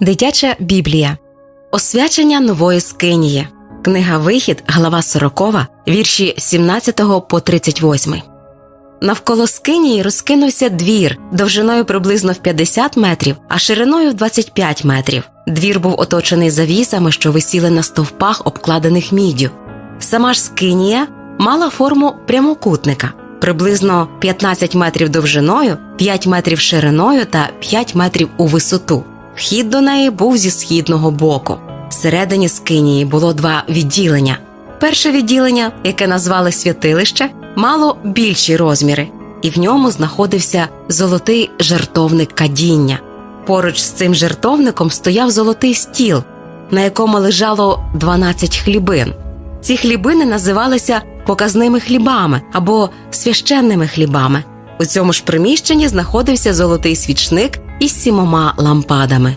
Дитяча Біблія. Освячення нової скинії. Книга Вихід, глава 40, вірші 17 по 38. Навколо скинії розкинувся двір довжиною приблизно в 50 метрів, а шириною в 25 метрів. Двір був оточений завісами, що висіли на стовпах, обкладених міддю. Сама ж скинія мала форму прямокутника, приблизно 15 метрів довжиною, 5 метрів шириною та 5 метрів у висоту. Вхід до неї був зі східного боку. Всередині скинії було два відділення. Перше відділення, яке назвали святилище, мало більші розміри, і в ньому знаходився золотий жертовник кадіння. Поруч з цим жертовником стояв золотий стіл, на якому лежало 12 хлібин. Ці хлібини називалися показними хлібами або священними хлібами. У цьому ж приміщенні знаходився золотий свічник із сімома лампадами.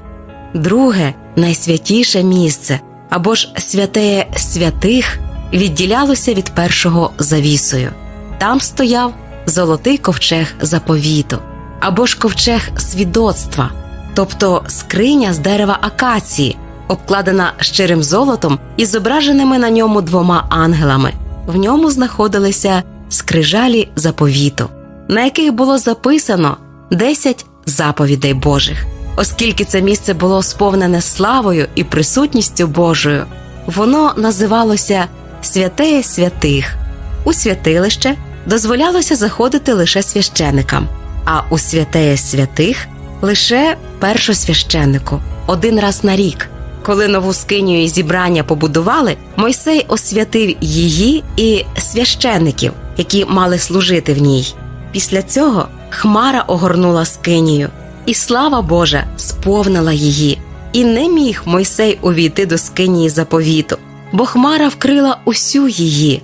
Друге, найсвятіше місце або ж святеє святих відділялося від першого завісою. Там стояв золотий ковчег заповіту або ж ковчег свідоцтва, тобто скриня з дерева акації, обкладена щирим золотом і зображеними на ньому двома ангелами. В ньому знаходилися скрижалі заповіту, на яких було записано 10 заповідей Божих. Оскільки це місце було сповнене славою і присутністю Божою, воно називалося Святеє святих. У святилище дозволялося заходити лише священикам, а у святеє святих лише першосвященнику один раз на рік. Коли нову скинію і зібрання побудували, Мойсей освятив її і священиків, які мали служити в ній. Після цього хмара огорнула скинію, і слава Божа сповнила її. І не міг Мойсей увійти до скинії заповіту, бо хмара вкрила усю її,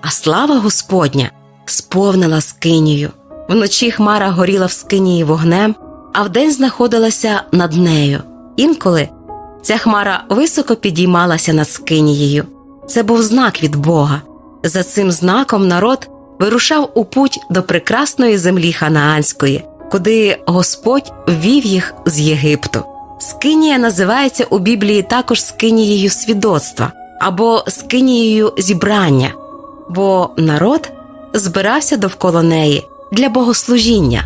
а слава Господня сповнила скинію. Вночі хмара горіла в скинії вогнем, а вдень знаходилася над нею. Інколи ця хмара високо підіймалася над скинією. Це був знак від Бога. За цим знаком народ вирушав у путь до прекрасної землі ханаанської, куди Господь ввів їх з Єгипту. Скинія називається у Біблії також скинією свідоцтва або скинією зібрання, бо народ збирався довкола неї для богослужіння.